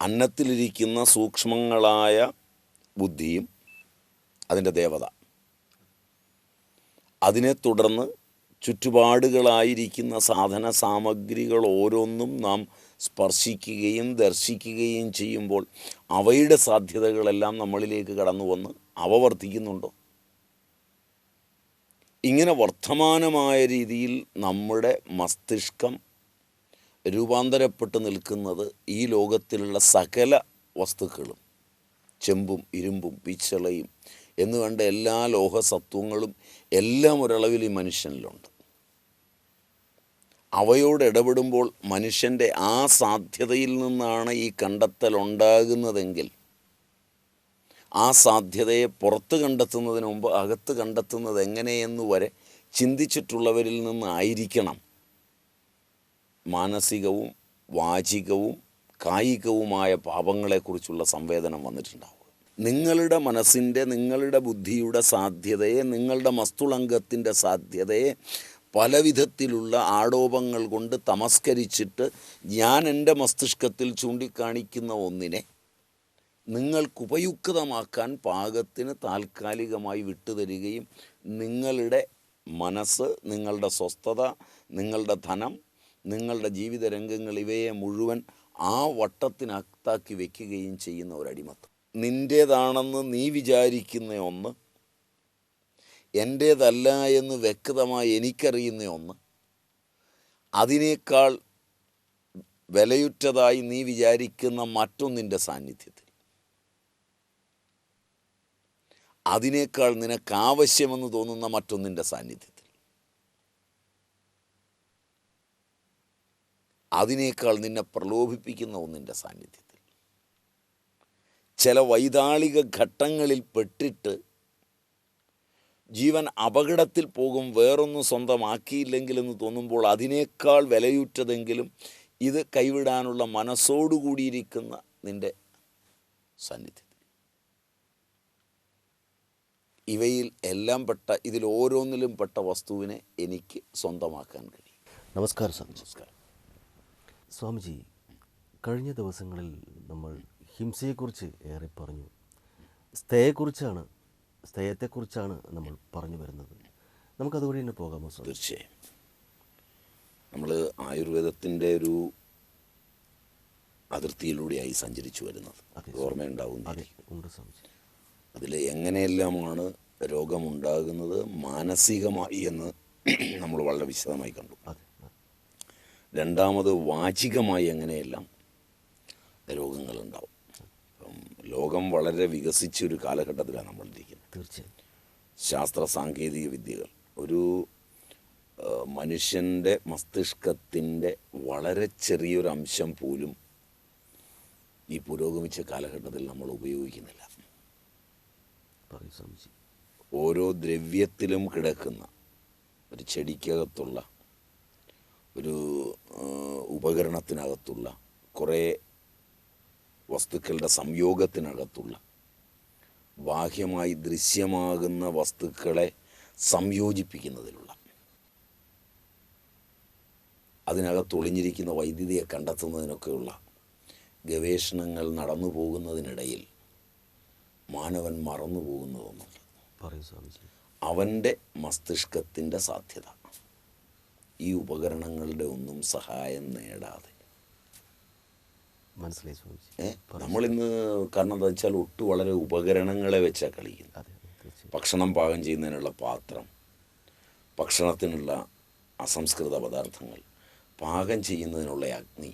അന്നത്തിലിരിക്കുന്ന സൂക്ഷ്മങ്ങളായ ബുദ്ധിയും അതിന്റെ ദേവത. അതിനെ തുടർന്ന് ചുറ്റുപാടുകളായിരിക്കുന്ന സാധന സാമഗ്രികൾ ഓരോന്നും നാം സ്പർശിക്കുകയും ദർശിക്കുകയും ചെയ്യുമ്പോൾ അവയുടെ സാധ്യതകളെല്ലാം നമ്മളിലേക്ക് കടന്നു വന്ന് അവ വർദ്ധിക്കുന്നുണ്ടോ ഇങ്ങനെ വർത്തമാനമായ രീതിയിൽ നമ്മുടെ മസ്തിഷ്കം രൂപാന്തരപ്പെട്ട് നിൽക്കുന്നത് ഈ ലോകത്തിലുള്ള സകല വസ്തുക്കളും ചെമ്പും ഇരുമ്പും പിച്ചളയും എന്ന് വേണ്ട എല്ലാ ലോഹസത്വങ്ങളും എല്ലാം ഒരളവിൽ ഈ മനുഷ്യനിലുണ്ട്. അവയോട് ഇടപെടുമ്പോൾ മനുഷ്യന്റെ ആ സാധ്യതയിൽ നിന്നാണ് ഈ കണ്ടെത്തൽ ഉണ്ടാകുന്നതെങ്കിൽ ആ സാധ്യതയെ പുറത്ത് കണ്ടെത്തുന്നതിന് മുമ്പ് അകത്ത് കണ്ടെത്തുന്നത് എങ്ങനെയെന്ന് വരെ ചിന്തിച്ചിട്ടുള്ളവരിൽ നിന്നായിരിക്കണം മാനസികവും വാചികവും കായികവുമായ പാപങ്ങളെക്കുറിച്ചുള്ള സംവേദനം വന്നിട്ടുണ്ടാവുക. നിങ്ങളുടെ മനസ്സിന്റെ നിങ്ങളുടെ ബുദ്ധിയുടെ സാധ്യതയെ നിങ്ങളുടെ മസ്തുളങ്കത്തിന്റെ സാധ്യതയെ പല വിധത്തിലുള്ള ആടോപങ്ങൾ കൊണ്ട് തമസ്കരിച്ചിട്ട് ഞാൻ എന്റെ മസ്തിഷ്കത്തിൽ ചൂണ്ടിക്കാണിക്കുന്ന ഒന്നിനെ നിങ്ങൾക്കുപയുക്തമാക്കാൻ പാകത്തിന് താൽക്കാലികമായി വിട്ടുതരികയും നിങ്ങളുടെ മനസ്സ് നിങ്ങളുടെ സ്വസ്ഥത നിങ്ങളുടെ ധനം നിങ്ങളുടെ ജീവിത രംഗങ്ങൾ ഇവയെ മുഴുവൻ ആ വട്ടത്തിനകത്താക്കി വെക്കുകയും ചെയ്യുന്ന ഒരു അടിമത്തം നിന്റേതാണെന്ന് നീ വിചാരിക്കുന്ന ഒന്ന് എന്റേതല്ല എന്ന് വ്യക്തമായി എനിക്കറിയുന്ന ഒന്ന് അതിനേക്കാൾ വിലയുറ്റതായി നീ വിചാരിക്കുന്ന മറ്റൊന്നിന്റെ സാന്നിധ്യത്തിൽ. അതിനേക്കാൾ നിനക്കാവശ്യമെന്ന് തോന്നുന്ന മറ്റൊന്നിന്റെ സാന്നിധ്യത്തിൽ. അതിനേക്കാൾ നിന്നെ പ്രലോഭിപ്പിക്കുന്ന ഒന്നിന്റെ സാന്നിധ്യത്തിൽ. ചില വൈതാളിക ഘട്ടങ്ങളിൽ പെട്ടിട്ട് ജീവൻ അപകടത്തിൽ പോകും വേറൊന്നും സ്വന്തമാക്കിയില്ലെങ്കിലെന്ന് തോന്നുമ്പോൾ അതിനേക്കാൾ വിലയുറ്റതെങ്കിലും ഇത് കൈവിടാനുള്ള മനസ്സോടുകൂടിയിരിക്കുന്ന നിന്റെ സാന്നിധ്യത്തിൽ. ഇവയിൽ എല്ലാം പെട്ട ഇതിൽ ഓരോന്നിലും പെട്ട വസ്തുവിനെ എനിക്ക് സ്വന്തമാക്കാൻ കഴിയും. നമസ്കാരം സർ. നമസ്കാരം. സ്വാമിജി കഴിഞ്ഞ ദിവസങ്ങളിൽ നമ്മൾ ഹിംസയെക്കുറിച്ച് ഏറെ പറഞ്ഞു. സ്ഥയെക്കുറിച്ചാണ് സ്ഥേയത്തെക്കുറിച്ചാണ് നമ്മൾ പറഞ്ഞു വരുന്നത്. നമുക്കതുവഴി തന്നെ പോകാമോ സ്വാമി തീർച്ചയായും. നമ്മൾ ആയുർവേദത്തിന്റെ ഒരു അതിർത്തിയിലൂടെയായി സഞ്ചരിച്ചു വരുന്നത്. ഓർമ്മയുണ്ടാവും ഉണ്ട് സ്വാമിജി. അതിൽ എങ്ങനെയെല്ലാമാണ് രോഗമുണ്ടാകുന്നത് മാനസികമായി എന്ന് നമ്മൾ വളരെ വിശദമായി കണ്ടു. അതെ. രണ്ടാമത് വാചികമായി അങ്ങനെയെല്ലാം രോഗങ്ങളുണ്ടാവും. അപ്പം ലോകം വളരെ വികസിച്ച ഒരു കാലഘട്ടത്തിലാണ് നമ്മൾ നമ്മളിരിക്കുന്നത് തീർച്ചയായും. ശാസ്ത്ര സാങ്കേതിക വിദ്യകൾ. ഒരു മനുഷ്യന്റെ മസ്തിഷ്കത്തിന്റെ വളരെ ചെറിയൊരു അംശം പോലും ഈ പുരോഗമിച്ച കാലഘട്ടത്തിൽ നമ്മൾ ഉപയോഗിക്കുന്നില്ല. ഓരോ ദ്രവ്യത്തിലും കിടക്കുന്ന ഒരു ചെടിക്കകത്തുള്ള ഒരു ഉപകരണത്തിനകത്തുള്ള കുറേ വസ്തുക്കളുടെ സംയോഗത്തിനകത്തുള്ള ബാഹ്യമായി ദൃശ്യമാകുന്ന വസ്തുക്കളെ സംയോജിപ്പിക്കുന്നതിലുള്ള അതിനകത്ത് ഒളിഞ്ഞിരിക്കുന്ന വൈദ്യുതിയെ കണ്ടെത്തുന്നതിനൊക്കെയുള്ള ഗവേഷണങ്ങൾ നടന്നു പോകുന്നതിനിടയിൽ മാനവൻ മറന്നു പോകുന്നതൊന്നുമില്ല. അവന്റെ മസ്തിഷ്കത്തിന്റെ സാധ്യത. ഈ ഉപകരണങ്ങളുടെ ഒന്നും സഹായം നേടാതെ. മനസ്സിലായി നമ്മളിന്ന് കാരണം എന്താ വെച്ചാൽ ഒട്ടു വളരെ ഉപകരണങ്ങളെ വെച്ചാൽ കളിക്കുന്നത്. ഭക്ഷണം പാകം ചെയ്യുന്നതിനുള്ള പാത്രം ഭക്ഷണത്തിനുള്ള അസംസ്കൃത പദാർത്ഥങ്ങൾ പാകം ചെയ്യുന്നതിനുള്ള അഗ്നി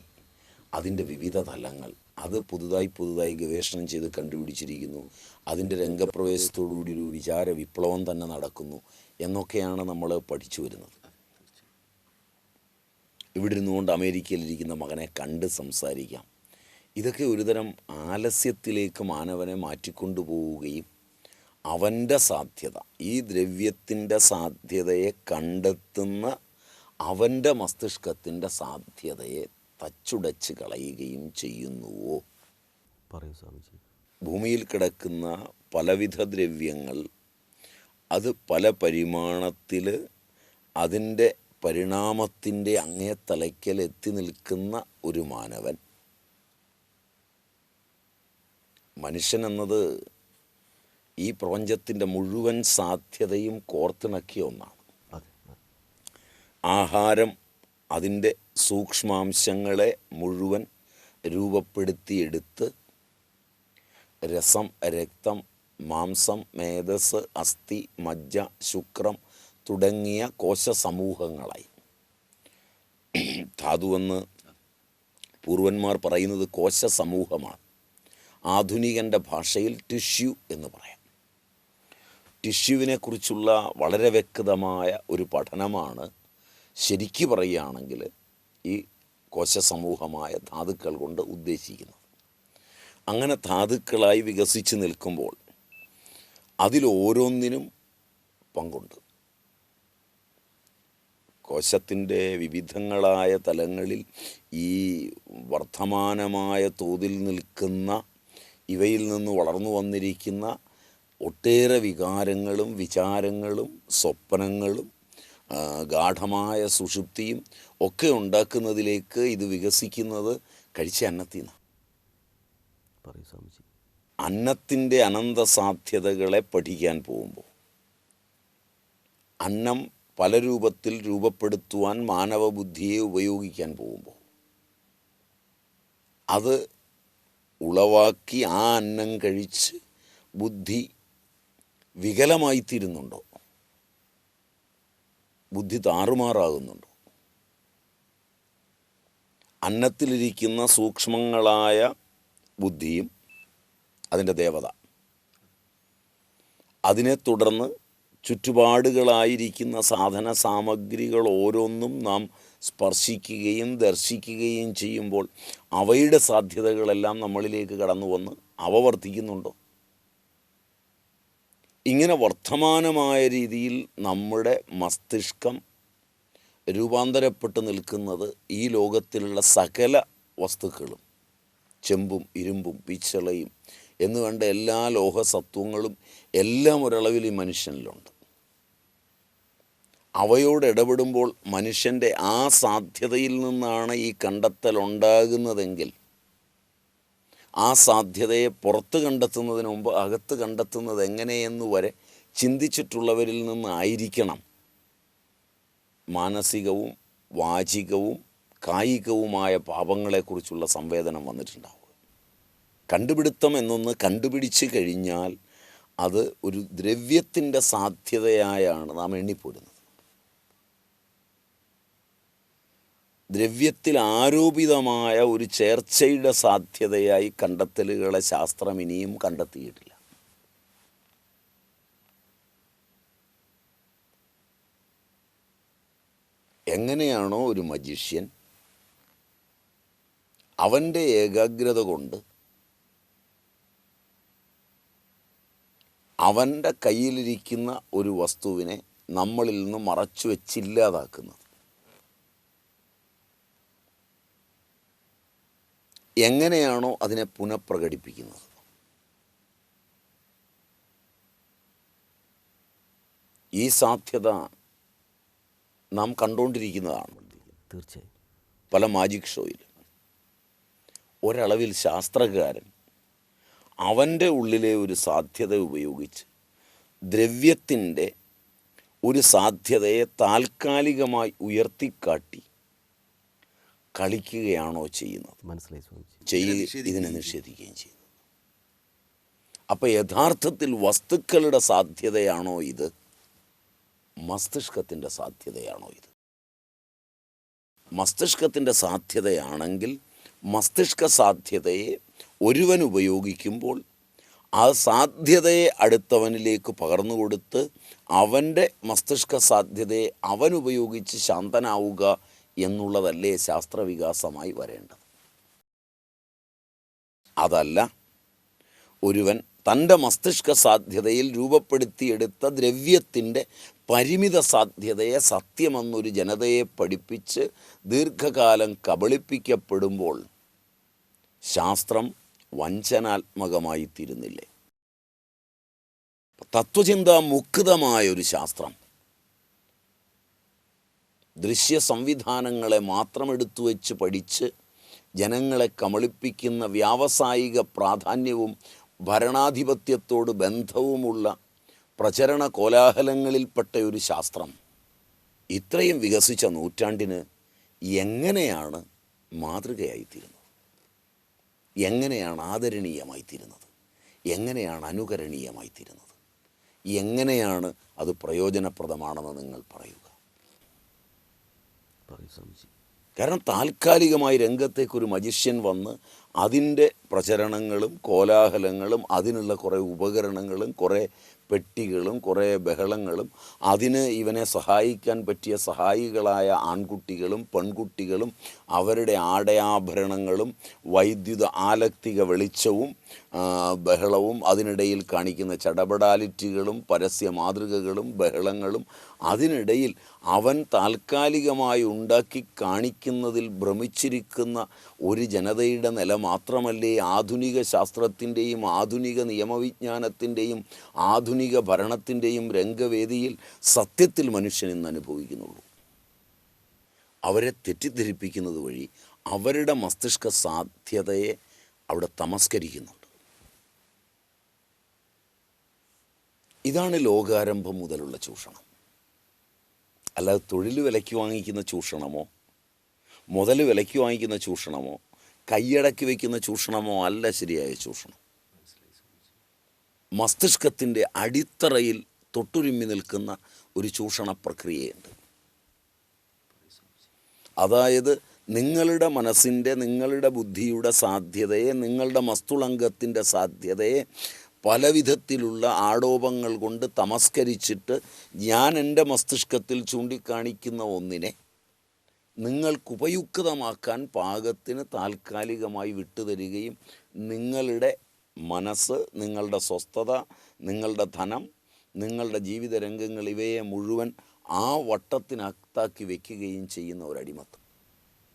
അതിന്റെ വിവിധ തലങ്ങൾ അത് പുതുതായി പുതുതായി ഗവേഷണം ചെയ്ത് കണ്ടുപിടിച്ചിരിക്കുന്നു അതിന്റെ രംഗപ്രവേശത്തോടുകൂടി ഒരു വിചാര വിപ്ലവം തന്നെ നടക്കുന്നു എന്നൊക്കെയാണ് നമ്മൾ പഠിച്ചു വരുന്നത്. ഇവിടെ ഇരുന്നുകൊണ്ട് അമേരിക്കയിലിരിക്കുന്ന മകനെ കണ്ട് സംസാരിക്കാം. ഇതൊക്കെ ഒരുതരം ആലസ്യത്തിലേക്ക് മാനവനെ മാറ്റിക്കൊണ്ടുപോവുകയും അവന്റെ സാധ്യത ഈ ദ്രവ്യത്തിന്റെ സാധ്യതയെ കണ്ടെത്തുന്ന അവന്റെ മസ്തിഷ്കത്തിന്റെ സാധ്യതയെ തച്ചുടച്ച് കളയുകയും ചെയ്യുന്നുവോ? പറയൂ സ്വാമിജി. ഭൂമിയിൽ കിടക്കുന്ന പലവിധ ദ്രവ്യങ്ങൾ അത് പല പരിമാണത്തിൽ അതിന്റെ പരിണാമത്തിന്റെ അങ്ങേ തലയ്ക്കൽ എത്തി നിൽക്കുന്ന ഒരു മാനവൻ മനുഷ്യൻ എന്നത് ഈ പ്രപഞ്ചത്തിന്റെ മുഴുവൻ സാധ്യതയും കോർത്തിണക്കിയ ഒന്നാണ്. ആഹാരം അതിന്റെ സൂക്ഷ്മാംശങ്ങളെ മുഴുവൻ രൂപപ്പെടുത്തിയെടുത്ത് രസം രക്തം മാംസം മേധസ് അസ്ഥി മജ്ജ ശുക്രം തുടങ്ങിയ കോശ സമൂഹങ്ങളായി ധാതുവെന്ന് പൂർവന്മാർ പറയുന്നത് കോശ സമൂഹമാണ് ആധുനികന്റെ ഭാഷയിൽ ടിഷ്യു എന്ന് പറയാം. ടിഷ്യുവിനെക്കുറിച്ചുള്ള വളരെ വ്യക്തമായ ഒരു പഠനമാണ് ശരിക്ക് പറയുകയാണെങ്കിൽ ഈ കോശ സമൂഹമായ ധാതുക്കൾ കൊണ്ട് ഉദ്ദേശിക്കുന്നത്. അങ്ങനെ ധാതുക്കളായി വികസിച്ച് നിൽക്കുമ്പോൾ അതിലോരോന്നിനും പങ്കുണ്ട്. കോശത്തിന്റെ വിവിധങ്ങളായ തലങ്ങളിൽ ഈ വർദ്ധമാനമായ തോതിൽ നിൽക്കുന്ന ഇവയിൽ നിന്ന് വളർന്നു വന്നിരിക്കുന്ന ഒട്ടേറെ വികാരങ്ങളും വിചാരങ്ങളും സ്വപ്നങ്ങളും ഗാഠമായ സുഷുപ്തിയും ഒക്കെ ഉണ്ടാക്കുന്നതിലേക്ക് ഇത് വികസിക്കുന്നത് കഴിച്ച അന്നത്തിൽ നിന്നാണ് അന്നത്തിന്റെ അനന്ത സാധ്യതകളെ പഠിക്കാൻ പോകുമ്പോൾ അന്നം പല രൂപത്തിൽ രൂപപ്പെടുത്തുവാൻ മാനവബുദ്ധിയെ ഉപയോഗിക്കാൻ പോകുമ്പോൾ അത് ഉളവാക്കി ആ അന്നം കഴിച്ച് ബുദ്ധി വികലമായിത്തീരുന്നുണ്ടോ? ബുദ്ധി താറുമാറാകുന്നുണ്ടോ? അന്നത്തിലിരിക്കുന്ന സൂക്ഷ്മങ്ങളായ ബുദ്ധിയും അതിന്റെ ദേവത അതിനെ തുടർന്ന് ചുറ്റുപാടുകളായിരിക്കുന്ന സാധന സാമഗ്രികൾ ഓരോന്നും നാം സ്പർശിക്കുകയും ദർശിക്കുകയും ചെയ്യുമ്പോൾ അവയുടെ സാധ്യതകളെല്ലാം നമ്മളിലേക്ക് കടന്നു വന്ന് അവ വർദ്ധിക്കുന്നുണ്ടോ? ഇങ്ങനെ വർത്തമാനമായ രീതിയിൽ നമ്മുടെ മസ്തിഷ്കം രൂപാന്തരപ്പെട്ട് നിൽക്കുന്നത് ഈ ലോകത്തിലുള്ള സകല വസ്തുക്കളും ചെമ്പും ഇരുമ്പും പിച്ചളയും എന്ന് വേണ്ട എല്ലാ ലോഹസത്വങ്ങളും എല്ലാം ഒരളവിൽ ഈ മനുഷ്യനിലുണ്ട്. അവയോട് ഇടപെടുമ്പോൾ മനുഷ്യന്റെ ആ സാധ്യതയിൽ നിന്നാണ് ഈ കണ്ടെത്തൽ ഉണ്ടാകുന്നതെങ്കിൽ ആ സാധ്യതയെ പുറത്ത് കണ്ടെത്തുന്നതിന് മുമ്പ് അകത്ത് കണ്ടെത്തുന്നത് എങ്ങനെയെന്ന് വരെ ചിന്തിച്ചിട്ടുള്ളവരിൽ നിന്നായിരിക്കണം മാനസികവും വാചികവും കായികവുമായ പാപങ്ങളെക്കുറിച്ചുള്ള സംവേദനം വന്നിട്ടുണ്ടാവുക. കണ്ടുപിടുത്തം എന്നൊന്ന് കണ്ടുപിടിച്ച് കഴിഞ്ഞാൽ അത് ഒരു ദ്രവ്യത്തിന്റെ സാധ്യതയായാണ് നാം എണ്ണിപ്പോരുന്നത്. ദ്രവ്യത്തിൽ ആരോപിതമായ ഒരു ചേർച്ചയുടെ സാധ്യതയായി കണ്ടെത്തലുകളെ ശാസ്ത്രം ഇനിയും കണ്ടെത്തിയിട്ടില്ല. എങ്ങനെയാണോ ഒരു മജിഷ്യൻ അവന്റെ ഏകാഗ്രത കൊണ്ട് അവന്റെ കയ്യിലിരിക്കുന്ന ഒരു വസ്തുവിനെ നമ്മളിൽ നിന്ന് മറച്ചു വെച്ചില്ലാതാക്കുന്നത്. എങ്ങനെയാണോ അതിനെ പുനഃപ്രകടിപ്പിക്കുന്നത്? ഈ സാധ്യത നാം കണ്ടുകൊണ്ടിരിക്കുന്നതാണ് തീർച്ചയായും. പല മാജിക് ഷോയിലും ഒരളവിൽ ശാസ്ത്രകാരൻ അവന്റെ ഉള്ളിലെ ഒരു സാധ്യത ഉപയോഗിച്ച് ദ്രവ്യത്തിന്റെ ഒരു സാധ്യതയെ താൽക്കാലികമായി ഉയർത്തിക്കാട്ടി കളിക്കുകയാണോ ചെയ്യുന്നത്? മനസ്സിലായി ഇതിനെ നിഷേധിക്കുകയും ചെയ്യുന്നു അപ്പം യഥാർത്ഥത്തിൽ വസ്തുക്കളുടെ സാധ്യതയാണോ ഇത്? മസ്തിഷ്കത്തിന്റെ സാധ്യതയാണോ ഇത്? മസ്തിഷ്കത്തിന്റെ സാധ്യതയാണെങ്കിൽ മസ്തിഷ്ക സാധ്യതയെ ഒരുവൻ ഉപയോഗിക്കുമ്പോൾ ആ സാധ്യതയെ അടുത്തവനിലേക്ക് പകർന്നു കൊടുത്ത് അവന്റെ മസ്തിഷ്ക സാധ്യതയെ അവൻ ഉപയോഗിച്ച് ശാന്തനാവുക എന്നുള്ളതല്ലേ ശാസ്ത്രവികാസമായി വരേണ്ടത്? അതല്ല ഒരുവൻ തന്റെ മസ്തിഷ്ക സാധ്യതയിൽ രൂപപ്പെടുത്തിയെടുത്ത ദ്രവ്യത്തിന്റെ പരിമിത സാധ്യതയെ സത്യമെന്നൊരു ജനതയെ പഠിപ്പിച്ച് ദീർഘകാലം കബളിപ്പിക്കപ്പെടുമ്പോൾ ശാസ്ത്രം വഞ്ചനാത്മകമായി തീരുന്നില്ലേ തത്വചിന്താ മുക്തമായ ഒരു ശാസ്ത്രം. ദൃശ്യ സംവിധാനങ്ങളെ മാത്രം എടുത്തു വെച്ച് പഠിച്ച് ജനങ്ങളെ കമളിപ്പിക്കുന്ന വ്യാവസായിക പ്രാധാന്യവും ഭരണാധിപത്യത്തോട് ബന്ധവുമുള്ള പ്രചരണ കോലാഹലങ്ങളിൽപ്പെട്ട ഒരു ശാസ്ത്രം. ഇത്രയും വികസിച്ച നൂറ്റാണ്ടിന് എങ്ങനെയാണ് മാതൃകയായിത്തീരുന്നത്? എങ്ങനെയാണ് ആദരണീയമായിത്തീരുന്നത്? എങ്ങനെയാണ് അനുകരണീയമായിത്തീരുന്നത്? എങ്ങനെയാണ് അത് പ്രയോജനപ്രദമാണെന്ന് നിങ്ങൾ പറയുക പറയൂ സ്വാമിജി കാരണം താൽക്കാലികമായി രംഗത്തേക്ക് ഒരു മജിഷ്യൻ വന്ന് അതിന്റെ പ്രചരണങ്ങളും കോലാഹലങ്ങളും അതിനുള്ള കുറേ ഉപകരണങ്ങളും കുറേ പെട്ടികളും കുറേ ബഹളങ്ങളും അതിന് ഇവനെ സഹായിക്കാൻ പറ്റിയ സഹായികളായ ആൺകുട്ടികളും പെൺകുട്ടികളും അവരുടെ ആടയാഭരണങ്ങളും വൈദ്യുത ആലക്തിക വെളിച്ചവും ബഹളവും അതിനിടയിൽ കാണിക്കുന്ന ചടപടാലിറ്റികളും പരസ്യ മാതൃകകളും ബഹളങ്ങളും അതിനിടയിൽ അവൻ താൽക്കാലികമായി ഉണ്ടാക്കി കാണിക്കുന്നതിൽ ഭ്രമിച്ചിരിക്കുന്ന ഒരു ജനതയുടെ നില മാത്രമല്ലേ ആധുനിക ശാസ്ത്രത്തിന്റെയും ആധുനിക നിയമവിജ്ഞാനത്തിന്റെയും ആധുനിക ഭരണത്തിന്റെയും രംഗവേദിയിൽ സത്യത്തിൽ മനുഷ്യൻ ഇന്ന് അനുഭവിക്കുന്നുള്ളൂ. അവരെ തെറ്റിദ്ധരിപ്പിക്കുന്നത് വഴി അവരുടെ മസ്തിഷ്ക സാധ്യതയെ അവിടെ തമസ്കരിക്കുന്നുണ്ട്. ഇതാണ് ലോകാരംഭം മുതലുള്ള ചൂഷണം. അല്ലാതെ തൊഴിൽ വിലയ്ക്ക് വാങ്ങിക്കുന്ന ചൂഷണമോ മുതൽ വിലയ്ക്ക് വാങ്ങിക്കുന്ന ചൂഷണമോ കൈയടക്കി വയ്ക്കുന്ന ചൂഷണമോ അല്ല ശരിയായ ചൂഷണം. മസ്തിഷ്കത്തിന്റെ അടിത്തറയിൽ തൊട്ടുരുമ്മി നിൽക്കുന്ന ഒരു ചൂഷണ പ്രക്രിയയുണ്ട്. അതായത് നിങ്ങളുടെ മനസ്സിന്റെ നിങ്ങളുടെ ബുദ്ധിയുടെ സാധ്യതയെ നിങ്ങളുടെ മസ്തുളങ്കത്തിന്റെ സാധ്യതയെ പല വിധത്തിലുള്ള ആടോപങ്ങൾ കൊണ്ട് തമസ്കരിച്ചിട്ട് ഞാൻ എന്റെ മസ്തിഷ്കത്തിൽ ചൂണ്ടിക്കാണിക്കുന്ന ഒന്നിനെ നിങ്ങൾക്ക് ഉപയുക്തമാക്കാൻ പാകത്തിന് താൽക്കാലികമായി വിട്ടുതരികയും നിങ്ങളുടെ മനസ്സ് നിങ്ങളുടെ സ്വസ്ഥത നിങ്ങളുടെ ധനം നിങ്ങളുടെ ജീവിത രംഗങ്ങൾ ഇവയെ മുഴുവൻ ആ വട്ടത്തിനകത്താക്കി വയ്ക്കുകയും ചെയ്യുന്ന ഒരടിമത്തം.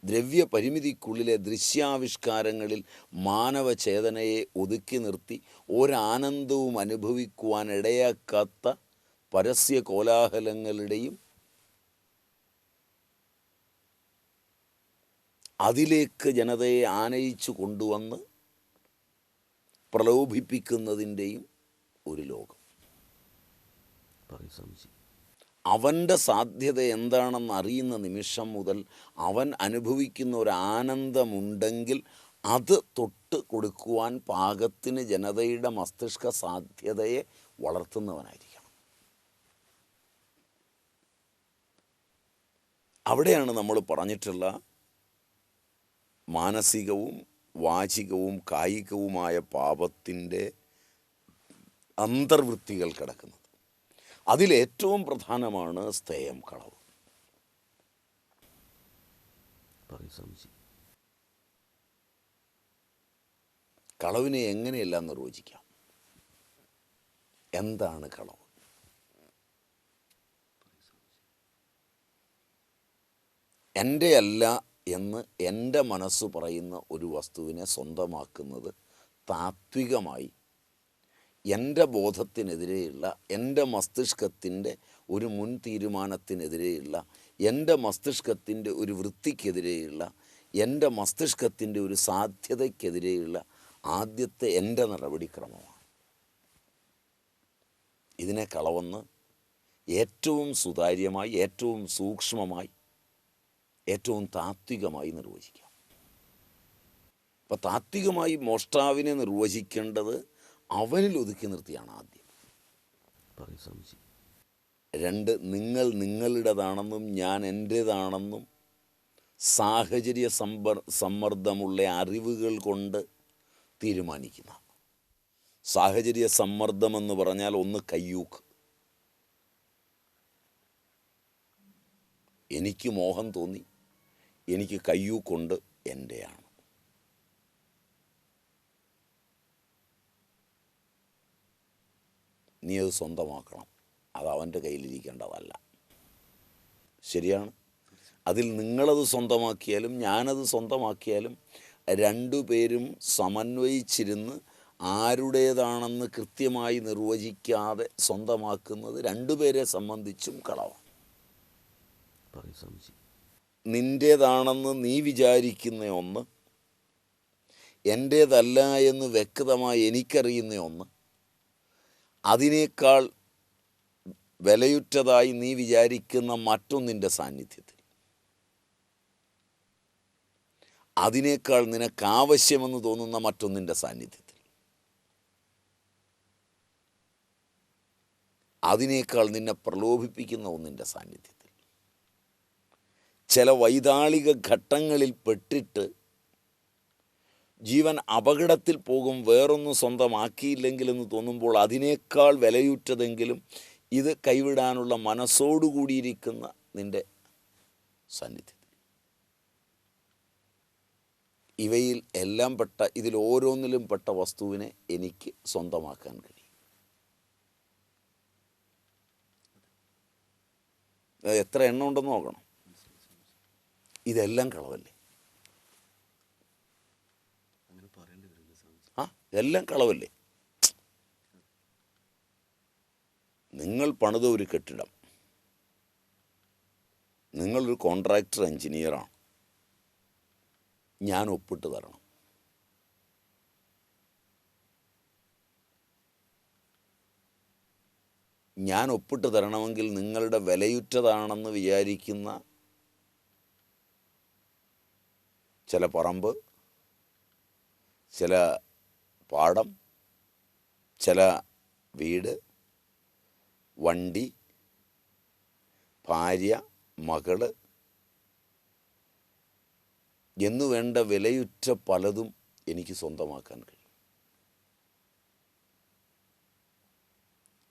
ദ്രവ്യ പരിമിതിക്കുള്ളിലെ ദൃശ്യാവിഷ്കാരങ്ങളിൽ മാനവചേതനയെ ഒതുക്കി നിർത്തി ഒരാനന്ദവും അനുഭവിക്കുവാൻ ഇടയാക്കാത്ത പരസ്യ കോലാഹലങ്ങളുടെയും അതിലേക്ക് ജനതയെ ആനയിച്ചു കൊണ്ടുവന്ന് പ്രലോഭിപ്പിക്കുന്നതിന്റെയും ഒരു ലോകം. അവന്റെ സാധ്യത എന്താണെന്ന് അറിയുന്ന നിമിഷം മുതൽ അവൻ അനുഭവിക്കുന്ന ഒരു ആനന്ദമുണ്ടെങ്കിൽ അത് തൊട്ട് കൊടുക്കുവാൻ പാകത്തിന് ജനതയുടെ മസ്തിഷ്ക സാധ്യതയെ വളർത്തുന്നവനായിരിക്കണം. അവിടെയാണ് നമ്മൾ പറഞ്ഞിട്ടുള്ള മാനസികവും വാചികവും കായികവുമായ പാപത്തിന്റെ അന്തർവൃത്തികൾ കിടക്കുന്നത്. അതിലേറ്റവും പ്രധാനമാണ് സ്ഥേയം കളവ്. കളവിനെ എങ്ങനെയെല്ലാം നിർവചിക്കാം? എന്താണ് കളവ്? എന്റെ അല്ല എന്ന് എന്റെ മനസ്സ് പറയുന്ന ഒരു വസ്തുവിനെ സ്വന്തമാക്കുന്നത് താത്വികമായി എന്റെ ബോധത്തിനെതിരെയുള്ള എന്റെ മസ്തിഷ്കത്തിന്റെ ഒരു മുൻ തീരുമാനത്തിനെതിരെയുള്ള എന്റെ മസ്തിഷ്കത്തിന്റെ ഒരു വൃത്തിക്കെതിരെയുള്ള എന്റെ മസ്തിഷ്കത്തിന്റെ ഒരു സാധ്യതയ്ക്കെതിരെയുള്ള ആദ്യത്തെ എന്റെ നടപടിക്രമമാണ്. ഇതിനെ കളവന്ന് ഏറ്റവും സുതാര്യമായി ഏറ്റവും സൂക്ഷ്മമായി ഏറ്റവും താത്വികമായി നിർവചിക്കാം. അപ്പൊ താത്വികമായി മോഷ്ടാവിനെ നിർവചിക്കേണ്ടത് അവനിൽ ഒതുക്കി നിർത്തിയാണ് ആദ്യം. പറയൂ സ്വാമിജി. രണ്ട് നിങ്ങൾ നിങ്ങളുടേതാണെന്നും ഞാൻ എന്റേതാണെന്നും സാഹചര്യ സമ്പർ സമ്മർദ്ദമുള്ള അറിവുകൾ കൊണ്ട് തീരുമാനിക്കുന്ന. സാഹചര്യ സമ്മർദ്ദമെന്ന് പറഞ്ഞാൽ ഒന്ന് കയ്യൂക്ക്. എനിക്ക് മോഹം തോന്നി. എനിക്ക് കയ്യൂക്കുണ്ട് എന്റെയാണ് നീ അത് സ്വന്തമാക്കണം. അത് അവന്റെ കയ്യിലിരിക്കേണ്ടതല്ല. ശരിയാണ്? അതിൽ നിങ്ങളത് സ്വന്തമാക്കിയാലും ഞാനത് സ്വന്തമാക്കിയാലും രണ്ടുപേരും സമന്വയിച്ചിരുന്ന് ആരുടേതാണെന്ന് കൃത്യമായി നിർവചിക്കാതെ സ്വന്തമാക്കുന്നത് രണ്ടുപേരെ സംബന്ധിച്ചും കളവാണ്. നിന്റേതാണെന്ന് നീ വിചാരിക്കുന്ന ഒന്ന് എന്റേതല്ല എന്ന് വ്യക്തമായി എനിക്കറിയുന്ന ഒന്ന് അതിനേക്കാൾ വിലയുറ്റതായി നീ വിചാരിക്കുന്ന മറ്റൊന്നിന്റെ സാന്നിധ്യത്തിൽ. അതിനേക്കാൾ നിനക്ക് ആവശ്യമെന്ന് തോന്നുന്ന മറ്റൊന്നിന്റെ സാന്നിധ്യത്തിൽ. അതിനേക്കാൾ നിന്നെ പ്രലോഭിപ്പിക്കുന്ന ഒന്നിന്റെ സാന്നിധ്യത്തിൽ. ചില വൈതാളിക ഘട്ടങ്ങളിൽ പെട്ടിട്ട് ജീവൻ അപകടത്തിൽ പോകും വേറൊന്നും സ്വന്തമാക്കിയില്ലെങ്കിലെന്ന് തോന്നുമ്പോൾ അതിനേക്കാൾ വിലയുറ്റതെങ്കിലും ഇത് കൈവിടാനുള്ള മനസ്സോടുകൂടിയിരിക്കുന്ന നിന്റെ സന്നിധി ഇവയിൽ എല്ലാം പെട്ട ഇതിൽ ഓരോന്നിലും പെട്ട വസ്തുവിനെ എനിക്ക് സ്വന്തമാക്കാൻ കഴിയും. എത്ര എണ്ണം ഉണ്ടെന്ന് നോക്കണം. ഇതെല്ലാം കളവല്ലേ? ആ ഇതെല്ലാം കളവല്ലേ? നിങ്ങൾ പണിത ഒരു കെട്ടിടം. നിങ്ങളൊരു കോൺട്രാക്ടർ എഞ്ചിനീയറാണ് ഞാൻ ഒപ്പിട്ട് തരണം. ഞാൻ ഒപ്പിട്ട് തരണമെങ്കിൽ നിങ്ങളുടെ വിലയുറ്റതാണെന്ന് വിചാരിക്കുന്ന ചില പറമ്പ് ചില പാടം ചില വീട് വണ്ടി ഭാര്യ മകൾ എന്നു വേണ്ട വിലയുറ്റ പലതും എനിക്ക് സ്വന്തമാക്കാൻ കഴിയും.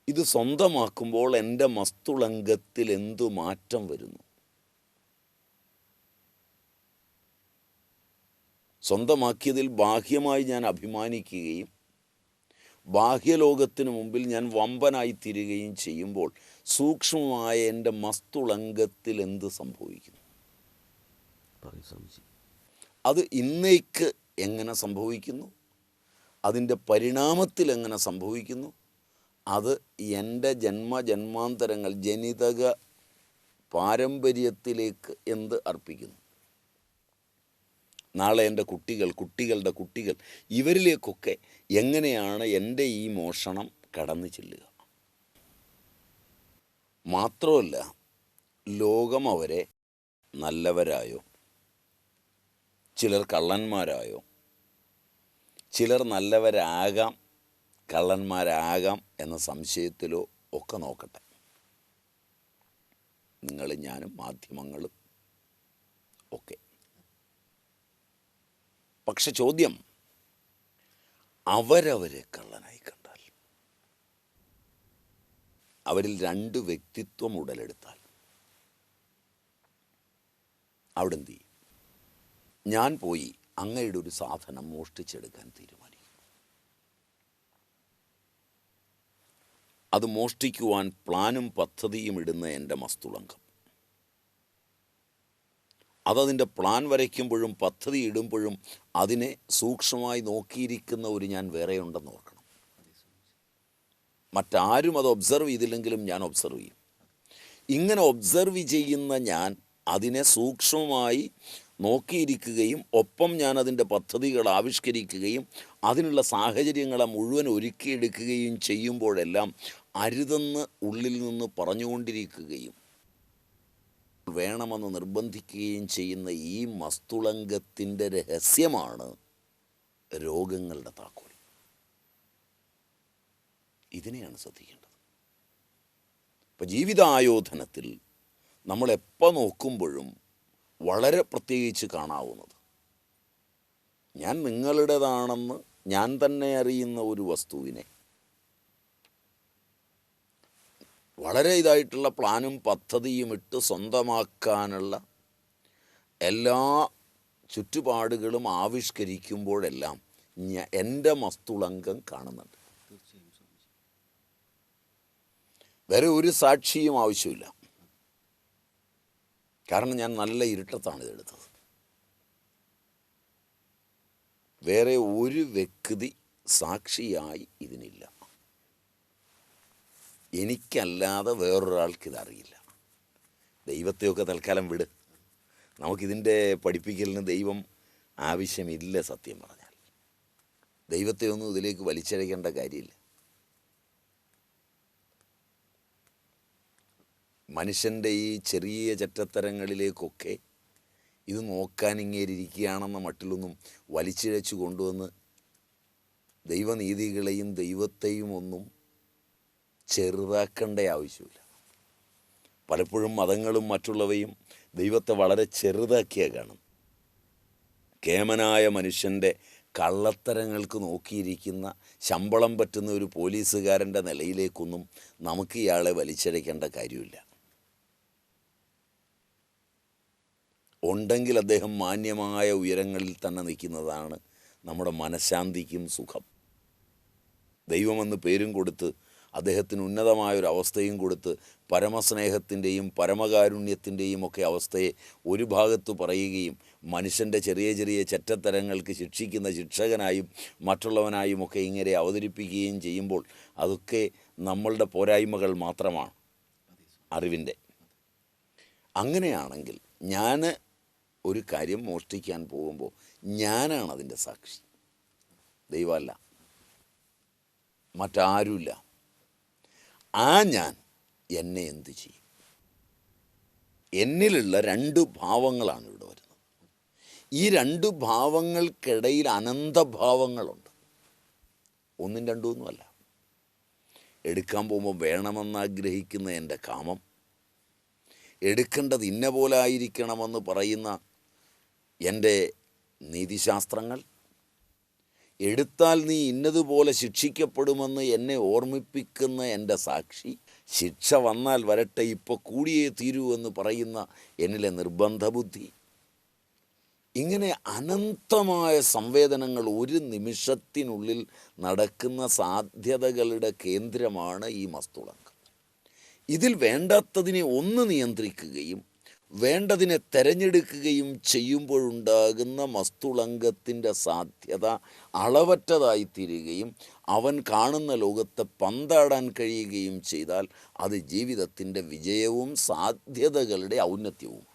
ഇത് സ്വന്തമാക്കുമ്പോൾ എന്റെ മസ്തുളങ്കത്തിൽ എന്തു മാറ്റം വരുന്നു? സ്വന്തമാക്കിയതിൽ ബാഹ്യമായി ഞാൻ അഭിമാനിക്കുകയും ബാഹ്യലോകത്തിന് മുമ്പിൽ ഞാൻ വമ്പനായി തീരുകയും ചെയ്യുമ്പോൾ സൂക്ഷ്മമായ എന്റെ മസ്തുളങ്കത്തിൽ എന്ത് സംഭവിക്കുന്നു? അത് ഇന്നേക്ക് എങ്ങനെ സംഭവിക്കുന്നു? അതിന്റെ പരിണാമത്തിൽ എങ്ങനെ സംഭവിക്കുന്നു? അത് എന്റെ ജന്മ ജന്മജന്മാന്തരങ്ങൾ ജനിതക പാരമ്പര്യത്തിലേക്ക് എന്ത് അർപ്പിക്കുന്നു? നാളെ എന്റെ കുട്ടികൾ കുട്ടികളുടെ കുട്ടികൾ ഇവരിലേക്കൊക്കെ എങ്ങനെയാണ് എന്റെ ഈ മോഷണം കടന്നു ചെല്ലുക? മാത്രമല്ല ലോകം അവരെ നല്ലവരായോ? ചിലർ കള്ളന്മാരായോ? ചിലർ നല്ലവരാകാം കള്ളന്മാരാകാം എന്ന സംശയത്തിലോ ഒക്കെ നോക്കട്ടെ. നിങ്ങളും ഞാനും മാധ്യമങ്ങളും ഒക്കെ. പക്ഷെ ചോദ്യം അവരവരെ കള്ളനായി കണ്ടാൽ? അവരിൽ രണ്ട് വ്യക്തിത്വം ഉടലെടുത്താൽ? അവിടെ എന്ത് ചെയ്യും? ഞാൻ പോയി അങ്ങയുടെ ഒരു സാധനം മോഷ്ടിച്ചെടുക്കാൻ തീരുമാനിക്കും. അത് മോഷ്ടിക്കുവാൻ പ്ലാനും പദ്ധതിയും ഇടുന്ന എന്റെ മസ്തുളങ്കം അതതിന്റെ പ്ലാൻ വരയ്ക്കുമ്പോഴും പദ്ധതി ഇടുമ്പോഴും അതിനെ സൂക്ഷ്മമായി നോക്കിയിരിക്കുന്ന ഒരു ഞാൻ വേറെയുണ്ടെന്ന് ഓർക്കണം. മറ്റാരും അത് ഒബ്സർവ് ചെയ്തില്ലെങ്കിലും ഞാൻ ഒബ്സർവ് ചെയ്യും. ഇങ്ങനെ ഒബ്സർവ് ചെയ്യുന്ന ഞാൻ അതിനെ സൂക്ഷ്മമായി നോക്കിയിരിക്കുകയും ഒപ്പം ഞാൻ അതിന്റെ പദ്ധതികൾ ആവിഷ്കരിക്കുകയും അതിനുള്ള സാഹചര്യങ്ങളെ മുഴുവൻ ഒരുക്കിയെടുക്കുകയും ചെയ്യുമ്പോഴെല്ലാം അരുതെന്ന് ഉള്ളിൽ നിന്ന് പറഞ്ഞുകൊണ്ടിരിക്കുകയും വേണമെന്ന് നിർബന്ധിക്കുകയും ചെയ്യുന്ന ഈ മസ്തുളങ്കത്തിന്റെ രഹസ്യമാണ് രോഗങ്ങളുടെ താക്കോൽ. ഇതിനെയാണ് ശ്രദ്ധിക്കേണ്ടത്. ഇപ്പം ജീവിതായോധനത്തിൽ നമ്മൾ എപ്പോൾ നോക്കുമ്പോഴും വളരെ പ്രത്യേകിച്ച് കാണാവുന്നത്. ഞാൻ നിങ്ങളുടേതാണെന്ന് ഞാൻ തന്നെ അറിയുന്ന ഒരു വസ്തുവിനെ വളരെ ഇതായിട്ടുള്ള പ്ലാനും പദ്ധതിയും ഇട്ട് സ്വന്തമാക്കാനുള്ള എല്ലാ ചുറ്റുപാടുകളും ആവിഷ്കരിക്കുമ്പോഴെല്ലാം ഞാൻ എന്റെ മസ്തുളങ്കം കാണുന്നുണ്ട്. വേറെ ഒരു സാക്ഷിയും ആവശ്യമില്ല. കാരണം ഞാൻ നല്ല ഇരുട്ടത്താണ് ഇതെടുത്തത് വേറെ ഒരു വ്യക്തി സാക്ഷിയായി ഇതിനില്ല. എനിക്കല്ലാതെ വേറൊരാൾക്ക് ഇതറിയില്ല ദൈവത്തെയൊക്കെ തൽക്കാലം വിട്. നമുക്കിതിന്റെ പഠിപ്പിക്കലിന് ദൈവം ആവശ്യമില്ല സത്യം പറഞ്ഞാൽ. ദൈവത്തെ ഒന്നും ഇതിലേക്ക് വലിച്ചഴക്കേണ്ട കാര്യമില്ല. മനുഷ്യന്റെ ഈ ചെറിയ ചറ്റത്തരങ്ങളിലേക്കൊക്കെ ഇത് നോക്കാൻ ഇങ്ങേരിയിരിക്കുകയാണെന്ന മട്ടിലൊന്നും വലിച്ചിഴച്ചു കൊണ്ടുവന്ന് ദൈവനീതികളെയും ദൈവത്തെയും ഒന്നും ചെറുതാക്കേണ്ട ആവശ്യമില്ല. പലപ്പോഴും മതങ്ങളും മറ്റുള്ളവയും ദൈവത്തെ വളരെ ചെറുതാക്കിയാണ് കാണും കേമനായ മനുഷ്യന്റെ കള്ളത്തരങ്ങൾക്ക് നോക്കിയിരിക്കുന്ന ശമ്പളം പറ്റുന്ന ഒരു പോലീസുകാരന്റെ നിലയിലേക്കൊന്നും നമുക്ക് ഇയാളെ വലിച്ചഴക്കേണ്ട കാര്യമില്ല. ഉണ്ടെങ്കിൽ അദ്ദേഹം മാന്യമായ ഉയരങ്ങളിൽ തന്നെ നിൽക്കുന്നതാണ് നമ്മുടെ മനഃശാന്തിക്കും സുഖം. ദൈവമെന്ന് പേരും കൊടുത്ത് അദ്ദേഹത്തിന് ഉന്നതമായ ഒരു അവസ്ഥയും കൊടുത്ത് പരമസ്നേഹത്തിന്റെയും പരമകാരുണ്യത്തിന്റെയും ഒക്കെ അവസ്ഥയെ ഒരു ഭാഗത്ത് പറയുകയും മനുഷ്യന്റെ ചെറിയ ചെറിയ ചെറ്റത്തരങ്ങൾക്ക് ശിക്ഷിക്കുന്ന ശിക്ഷകനായും മറ്റുള്ളവനായും ഒക്കെ ഇങ്ങനെ അവതരിപ്പിക്കുകയും ചെയ്യുമ്പോൾ അതൊക്കെ നമ്മളുടെ പോരായ്മകൾ മാത്രമാണ് അറിവിന്റെ. അങ്ങനെയാണെങ്കിൽ ഞാൻ ഒരു കാര്യം മോഷ്ടിക്കാൻ പോകുമ്പോൾ ഞാനാണ് അതിന്റെ സാക്ഷി. ദൈവമല്ല. മറ്റാരുമില്ല. ആ ഞാൻ എന്നെ എന്ത് ചെയ്യും? എന്നിലുള്ള രണ്ട് ഭാവങ്ങളാണ് ഇവിടെ വരുന്നത്. ഈ രണ്ട് ഭാവങ്ങൾക്കിടയിൽ അനന്തഭാവങ്ങളുണ്ട്. ഒന്നും രണ്ടും ഒന്നുമല്ല എടുക്കാൻ പോകുമ്പോൾ വേണമെന്ന് ആഗ്രഹിക്കുന്ന എന്റെ കാമം എടുക്കേണ്ടത് ഇന്ന പോലെ ആയിരിക്കണമെന്ന് പറയുന്ന എന്റെ നീതിശാസ്ത്രങ്ങൾ എടുത്താൽ നീ ഇന്നതുപോലെ ശിക്ഷിക്കപ്പെടുമെന്ന് എന്നെ ഓർമ്മിപ്പിക്കുന്ന എന്റെ സാക്ഷി ശിക്ഷ വന്നാൽ വരട്ടെ ഇപ്പോൾ കൂടിയേ തീരൂ എന്ന് പറയുന്ന എന്നിലെ നിർബന്ധ ബുദ്ധി ഇങ്ങനെ അനന്തമായ സംവേദനങ്ങൾ ഒരു നിമിഷത്തിനുള്ളിൽ നടക്കുന്ന സാധ്യതകളുടെ കേന്ദ്രമാണ് ഈ മസ്തുളങ്കം ഇതിൽ വേണ്ടാത്തതിനെ ഒന്ന് നിയന്ത്രിക്കുകയും വേണ്ടതിനെ തെരഞ്ഞെടുക്കുകയും ചെയ്യുമ്പോഴുണ്ടാകുന്ന മസ്തുളങ്കത്തിന്റെ സാധ്യത അളവറ്റതായിത്തീരുകയും അവൻ കാണുന്ന ലോകത്തെ പന്താടാൻ കഴിയുകയും ചെയ്താൽ അത് ജീവിതത്തിന്റെ വിജയവും സാധ്യതകളുടെ ഔന്നത്യവും.